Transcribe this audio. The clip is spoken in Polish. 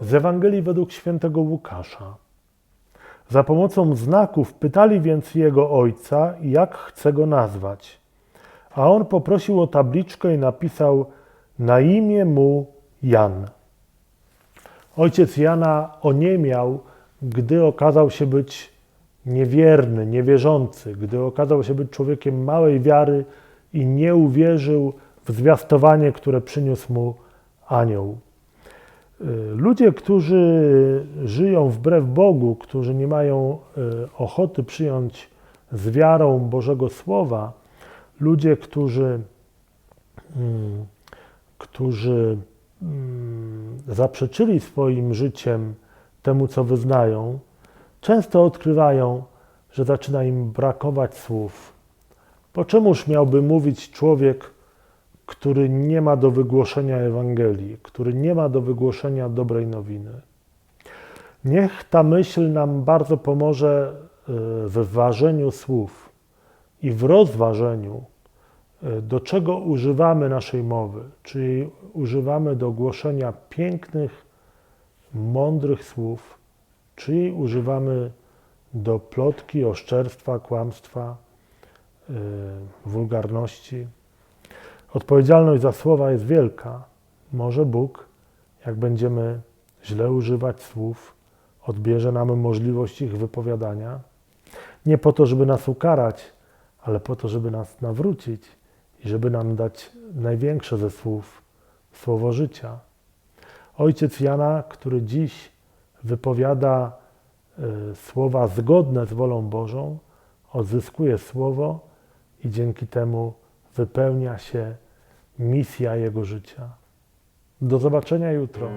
z Ewangelii według świętego Łukasza. Za pomocą znaków pytali więc jego ojca, jak chce go nazwać. A on poprosił o tabliczkę i napisał na imię mu Jan. Ojciec Jana oniemiał, gdy okazał się być niewierny, niewierzący, gdy okazał się być człowiekiem małej wiary i nie uwierzył w zwiastowanie, które przyniósł mu anioł. Y, Ludzie, którzy żyją wbrew Bogu, którzy nie mają y, ochoty przyjąć z wiarą Bożego Słowa, ludzie, którzy, mm, którzy mm, zaprzeczyli swoim życiem temu, co wyznają, często odkrywają, że zaczyna im brakować słów. Po czemuż miałby mówić człowiek, który nie ma do wygłoszenia Ewangelii, który nie ma do wygłoszenia dobrej nowiny? Niech ta myśl nam bardzo pomoże y, w ważeniu słów i w rozważeniu, y, do czego używamy naszej mowy, czy jej używamy do głoszenia pięknych, mądrych słów, czy jej używamy do plotki, oszczerstwa, kłamstwa, yy, wulgarności. Odpowiedzialność za słowa jest wielka. Może Bóg, jak będziemy źle używać słów, odbierze nam możliwość ich wypowiadania. Nie po to, żeby nas ukarać, ale po to, żeby nas nawrócić i żeby nam dać największe ze słów słowo życia. Ojciec Jana, który dziś wypowiada y, słowa zgodne z wolą Bożą, odzyskuje słowo i dzięki temu wypełnia się misja jego życia. Do zobaczenia jutro.